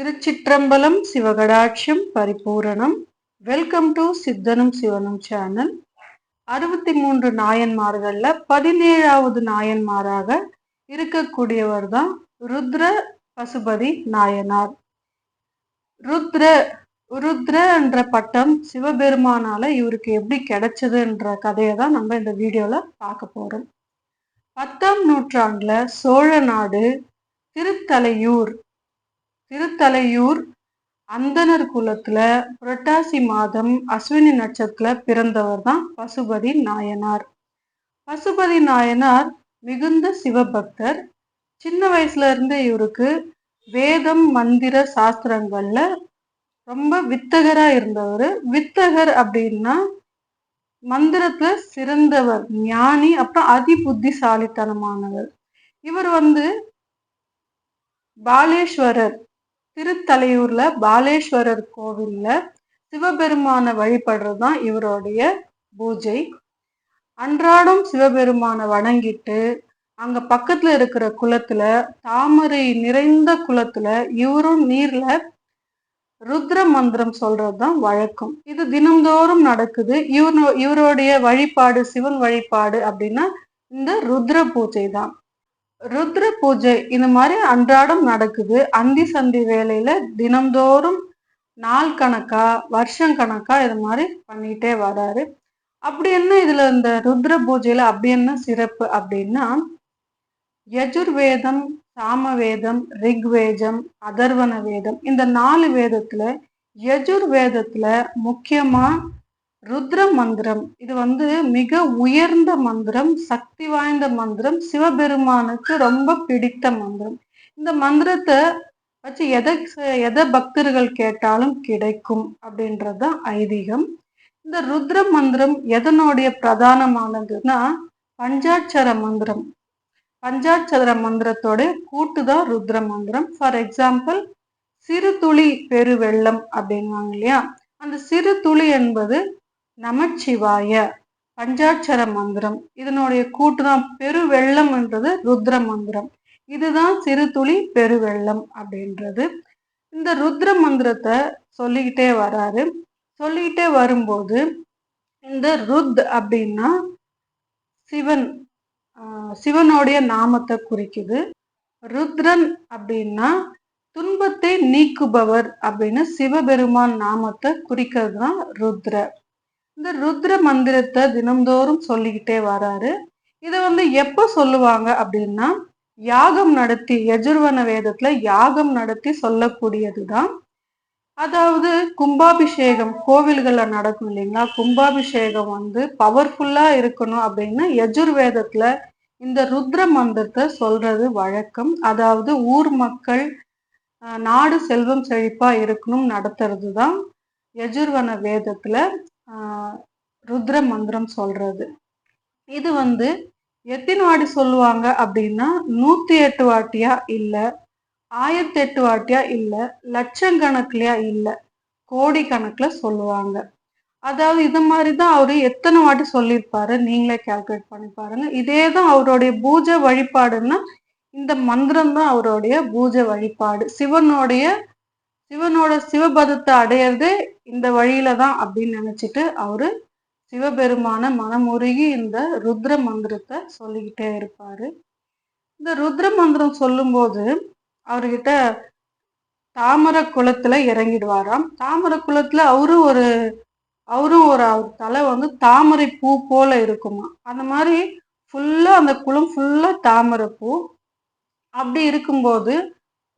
Thiruchitrambalam சிவகடாட்சம் Paripooranam. Welcome to சித்தனும் சிவனும் channel அறுபத்தி மூன்று நாயன்மார்கள்ல பதினேழாவது நாயன்மாராக இருக்கக்கூடியவர் தான் ருத்ர பசுபதி நாயனார். ருத்ர ருத்ர என்ற பட்டம் சிவபெருமானால இவருக்கு எப்படி கிடைச்சதுன்ற கதையை தான் நம்ம இந்த வீடியோல பார்க்க போறோம். பத்தாம் நூற்றாண்டுல சோழ நாடு திருத்தலையூர் திருத்தலையூர் அந்தனர் குலத்துல புரட்டாசி மாதம் அஸ்வினி நட்சத்திர பிறந்தவர் தான் பசுபதி நாயனார். பசுபதி நாயனார் மிகுந்த சிவபக்தர். சின்ன வயசுல இருந்து இவருக்கு வேதம் மந்திர சாஸ்திரங்கள்ல ரொம்ப வித்தகரா இருந்தவர். வித்தகர் அப்படின்னா மந்திரத்துல சிறந்தவர் ஞானி அப்புறம் அதி புத்திசாலித்தனமானவர் இவர் வந்து பாலேஸ்வரர். திருத்தலையூர்ல பாலேஸ்வரர் கோவில்ல சிவபெருமானை வழிபடுறது தான் இவருடைய பூஜை. அன்றாடம் சிவபெருமானை வணங்கிட்டு அங்க பக்கத்துல இருக்கிற குளத்துல தாமரை நிறைந்த குளத்துல இவரும் நீர்ல ருத்ர மந்திரம் சொல்றதுதான் வழக்கம். இது தினம்தோறும் நடக்குது. இவர் இவருடைய வழிபாடு சிவன் வழிபாடு அப்படின்னா இந்த ருத்ர பூஜை தான் ருத்ர பூஜை இந்த மாதிரி அன்றாடம் நடக்குது. அந்தி சந்தி வேலையில தினம்தோறும் நாள் கணக்கா வருஷம் கணக்கா இது மாதிரி பண்ணிட்டே வராரு. அப்படி என்ன இதுல இந்த ருத்ர பூஜையில அப்படி என்ன சிறப்பு அப்படின்னா யஜுர்வேதம் சாமவேதம் ரிக்வேதம் அதர்வன வேதம் இந்த நாலு வேதத்துல யஜுர் வேதத்துல முக்கியமா ருத்ர மந்திரம். இது வந்து மிக உயர்ந்த மந்திரம் சக்தி வாய்ந்த மந்திரம் சிவபெருமானுக்கு ரொம்ப பிடித்த மந்திரம். இந்த மந்திரத்தை வச்சு எதை எதை பக்தர்கள் கேட்டாலும் கிடைக்கும் அப்படின்றது ஐதீகம். இந்த ருத்ர மந்திரம் எதனுடைய பிரதானமானதுன்னா பஞ்சாட்சர மந்திரம். பஞ்சாட்சர மந்திரத்தோட கூட்டு தான் ருத்ர மந்திரம். ஃபார் எக்ஸாம்பிள் சிறு துளி பெருவெள்ளம் அப்படின்வாங்க இல்லையா? அந்த சிறு துளி என்பது நமச்சிவாய பஞ்சாட்சர மந்திரம். இதனுடைய கூட்டு தான் பெருவெள்ளம் என்றது ருத்ர மந்திரம். இதுதான் சிறு துளி பெருவெள்ளம் அப்படின்றது. இந்த ருத்ர மந்திரத்தை சொல்லிக்கிட்டே வராரு. சொல்லிக்கிட்டே வரும்போது இந்த ருத் அப்படின்னா சிவன் சிவனுடைய நாமத்தை குறிக்குது. ருத்ரன் அப்படின்னா துன்பத்தை நீக்குபவர் அப்படின்னு சிவபெருமான் நாமத்தை குறிக்கிறது தான் ருத்ர. இந்த ருத்ர மந்திரத்தை தினம்தோறும் சொல்லிக்கிட்டே வராரு. இதை வந்து எப்போ சொல்லுவாங்க அப்படின்னா யாகம் நடத்தி யஜுர்வன வேதத்துல யாகம் நடத்தி சொல்லக்கூடியது தான் அதாவது கும்பாபிஷேகம் கோவில்களில் நடக்கும் இல்லைங்களா? கும்பாபிஷேகம் வந்து பவர்ஃபுல்லா இருக்கணும் அப்படின்னா யஜுர்வேதத்துல இந்த ருத்ர மந்திரத்தை சொல்றது வழக்கம். அதாவது ஊர் மக்கள் நாடு செல்வம் செழிப்பா இருக்கணும் நடத்துறது தான் யஜுர்வன வேதத்துல ருத்ர மந்திரம் சொல்றது. இது வந்து எத்தனை வாட்டி சொல்லுவாங்க அப்படின்னா நூத்தி எட்டு வாட்டியா இல்ல ஆயிரத்தி எட்டு வாட்டியா இல்ல லட்சக்கணக்குலயா இல்ல கோடி கணக்குல சொல்லுவாங்க. அதாவது இது மாதிரி தான் அவரு எத்தனை வாட்டி சொல்லியிருப்பாரு நீங்களே கால்குலேட் பண்ணி பாருங்க. இதே தான் அவருடைய பூஜை வழிபாடுன்னா இந்த மந்திரம் தான் அவருடைய பூஜை வழிபாடு. சிவனுடைய சிவனோட சிவபதத்தை அடையிறது இந்த வழியில தான் அப்படின்னு நினைச்சிட்டு அவரு சிவபெருமான மனமுருகி இந்த ருத்ர மந்திரத்தை சொல்லிக்கிட்டே இருப்பாரு. இந்த ருத்ர மந்திரம் சொல்லும்போது அவர்கிட்ட தாமர குளத்துல இறங்கிடுவாராம். தாமர குளத்துல அவரும் ஒரு அவரும் ஒரு அவர் தலை வந்து தாமரை பூ போல இருக்குமா. அந்த மாதிரி ஃபுல்லா அந்த குளம் ஃபுல்லா தாமரை பூ. அப்படி இருக்கும்போது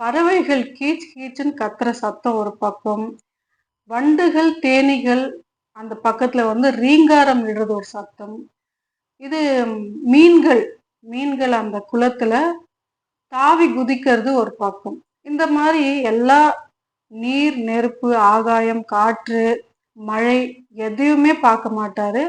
பறவைகள் கீச் கீச்சுன்னு கத்துற சத்தம் ஒரு பக்கம். வண்டுகள் தேனீகள் அந்த பக்கத்துல வந்து ரீங்காரம் இடுறது ஒரு சத்தம். இது மீன்கள் மீன்கள் அந்த குளத்துல தாவி குதிக்கிறது ஒரு பக்கம். இந்த மாதிரி எல்லா நீர் நெருப்பு ஆகாயம் காற்று மழை எதையுமே பார்க்க மாட்டாரு.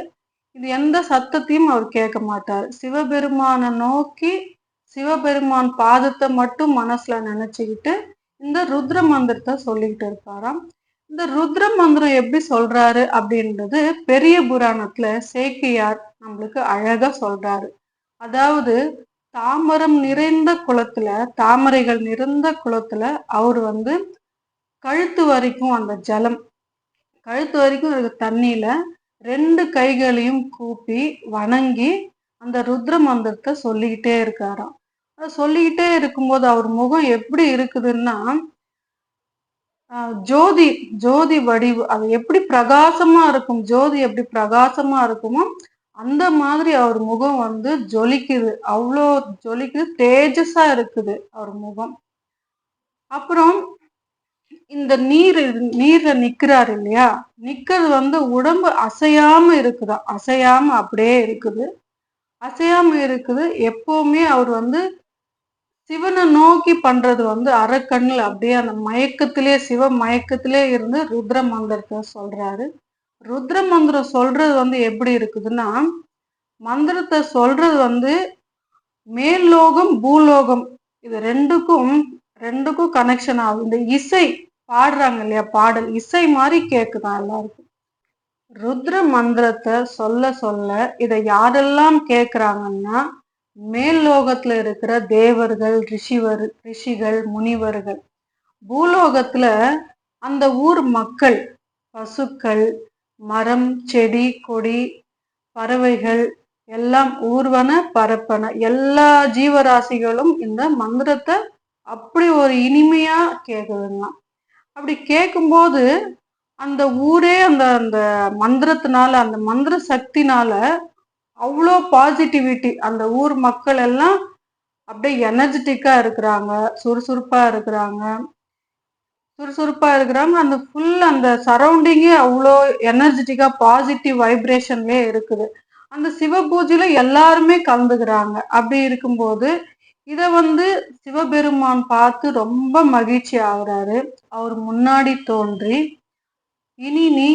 இது எந்த சத்தத்தையும் அவர் கேட்க மாட்டார். சிவபெருமானை நோக்கி சிவபெருமான் பாதத்தை மட்டும் மனசுல நினைச்சுக்கிட்டு இந்த ருத்ர மந்திரத்தை சொல்லிக்கிட்டு இருப்பாராம் இந்த ருத்ர மந்திரம் எப்படி சொல்றாரு அப்படின்றது பெரிய புராணத்துல சேக்கியார் நம்மளுக்கு அழகா சொல்றாரு. அதாவது தாமரம் நிறைந்த குளத்துல தாமரைகள் நிறைந்த குளத்துல அவர் வந்து கழுத்து வரைக்கும் அந்த ஜலம் கழுத்து வரைக்கும் இருக்க தண்ணியில ரெண்டு கைகளையும் கூப்பி வணங்கி அந்த ருத்ர மந்திரத்தை சொல்லிக்கிட்டே இருக்காராம். சொல்லிக்கிட்டே இருக்கும்போது அவர் முகம் எப்படி இருக்குதுன்னா ஜோதி ஜோதி வடிவு அது எப்படி பிரகாசமா இருக்கும் ஜோதி எப்படி பிரகாசமா இருக்குமோ அந்த மாதிரி அவர் முகம் வந்து ஜொலிக்குது. அவ்வளோ ஜொலிக்குது தேஜஸா இருக்குது அவர் முகம். அப்புறம் இந்த நீர் நீர்ல நிக்கிறாரு இல்லையா? நிக்கிறது வந்து உடம்பு அசையாம இருக்குதா. அசையாம அப்படியே இருக்குது. அசையாம இருக்குது. எப்பவுமே அவர் வந்து சிவனை நோக்கி பண்றது வந்து அறக்கண்ணில் அப்படியே அந்த மயக்கத்திலே சிவ மயக்கத்திலே இருந்து ருத்ர மந்திரத்தை சொல்றாரு. ருத்ர மந்திரம் சொல்றது வந்து எப்படி இருக்குதுன்னா மந்திரத்தை சொல்றது வந்து மேல்லோகம் பூலோகம் இது ரெண்டுக்கும் ரெண்டுக்கும் கனெக்ஷன் ஆகும் இந்த இசை பாடுறாங்க இல்லையா பாடல் இசை மாதிரி கேக்குதான் எல்லாருக்கும். ருத்ர மந்திரத்தை சொல்ல சொல்ல இதை யாரெல்லாம் கேக்குறாங்கன்னா மேல் லோகத்துல இருக்கிற தேவர்கள் ரிஷிவர் ரிஷிகள் முனிவர்கள் பூலோகத்துல அந்த ஊர் மக்கள் பசுக்கள் மரம் செடி கொடி பறவைகள் எல்லாம் ஊர்வன பரப்பன. எல்லா ஜீவராசிகளும் இந்த மந்திரத்தை அப்படி ஒரு இனிமையா கேக்குதுங்க. அப்படி கேட்கும்போது அந்த ஊரே அந்த அந்த மந்திரத்தினால அந்த மந்திர சக்தினால அவ்வளோ பாசிட்டிவிட்டி அந்த ஊர் மக்கள் எல்லாம் அப்படியே எனர்ஜெட்டிக்காக இருக்கிறாங்க சுறுசுறுப்பாக இருக்கிறாங்க. சுறுசுறுப்பாக இருக்கிறாங்க. அந்த ஃபுல் அந்த சரௌண்டிங்கே அவ்வளோ எனர்ஜெட்டிக்காக பாசிட்டிவ் வைப்ரேஷன்லேயே இருக்குது. அந்த சிவ பூஜையில எல்லாருமே கலந்துக்கிறாங்க. அப்படி இருக்கும்போது இதை வந்து சிவபெருமான் பார்த்து ரொம்ப மகிழ்ச்சி ஆகுறாரு. அவர் முன்னாடி தோன்றி இனி நீ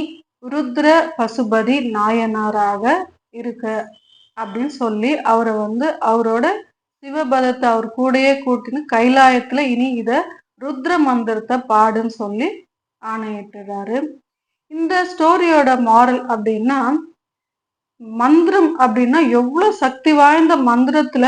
ருத்ர பசுபதி நாயனாராக இருக்க அப்படின்னு சொல்லி அவரை வந்து அவரோட சிவபதத்தை அவர் கூடயே கூட்டின்னு கைலாயத்துல இனி இத ருத்ர மந்திரத்தை பாடுன்னு சொல்லி ஆணையிட்டுறாரு. இந்த ஸ்டோரியோட மாரல் அப்படின்னா மந்திரம் அப்படின்னா எவ்வளவு சக்தி வாய்ந்த மந்திரத்துல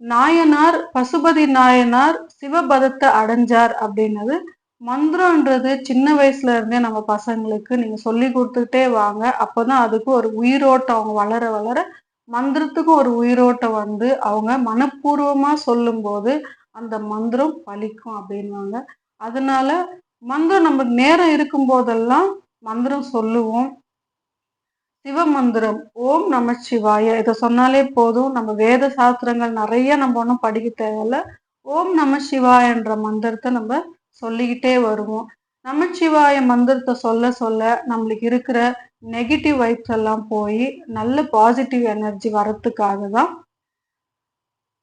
நாயனார் பசுபதி நாயனார் சிவபதத்தை அடைஞ்சார் அப்படின்னது மந்திரம்ன்றது சின்ன வயசுல இருந்தே நம்ம பசங்களுக்கு நீங்க சொல்லி கொடுத்துக்கிட்டே வாங்க. அப்பதான் அதுக்கு ஒரு உயிரோட்டம் அவங்க வளர வளர மந்திரத்துக்கும் ஒரு உயிரோட்டம் வந்து அவங்க மனப்பூர்வமா சொல்லும்போது அந்த மந்திரம் பலிக்கும் அப்படின்வாங்க அதனால மந்திரம் நம்ம நேரம் இருக்கும் போதெல்லாம் மந்திரம் சொல்லுவோம். சிவ மந்திரம் ஓம் நம சிவாய. இதை சொன்னாலே போதும். நம்ம வேத சாஸ்திரங்கள் நிறைய நம்ம ஒன்றும் படிக்க தேவையில்ல. ஓம் நம சிவாயன்ற மந்திரத்தை நம்ம சொல்லிக்கிட்டே வருவோம். நமச்சிவாய மந்திரத்தை சொல்ல சொல்ல நம்மளுக்கு இருக்கிற நெகட்டிவ் வைப்ஸ் எல்லாம் போய் நல்ல பாசிட்டிவ் எனர்ஜி வரத்துக்காக தான்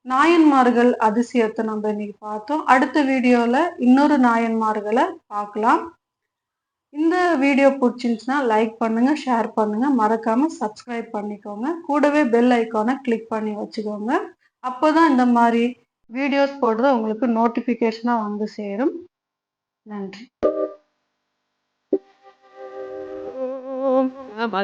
நாயன்மார்கள் அதிசயத்தை நம்ம இன்னைக்கு பார்த்தோம். அடுத்த வீடியோவில் இன்னொரு நாயன்மார்களை பார்க்கலாம். இந்த வீடியோ பிடிச்சிருந்துச்சுன்னா லைக் பண்ணுங்க ஷேர் பண்ணுங்க. மறக்காம சப்ஸ்கிரைப் பண்ணிக்கோங்க. கூடவே பெல் ஐக்கானை கிளிக் பண்ணி வச்சுக்கோங்க. அப்போதான் இந்த மாதிரி வீடியோஸ் போடுறது உங்களுக்கு நோட்டிஃபிகேஷனாக வந்து சேரும். நன்றி. நம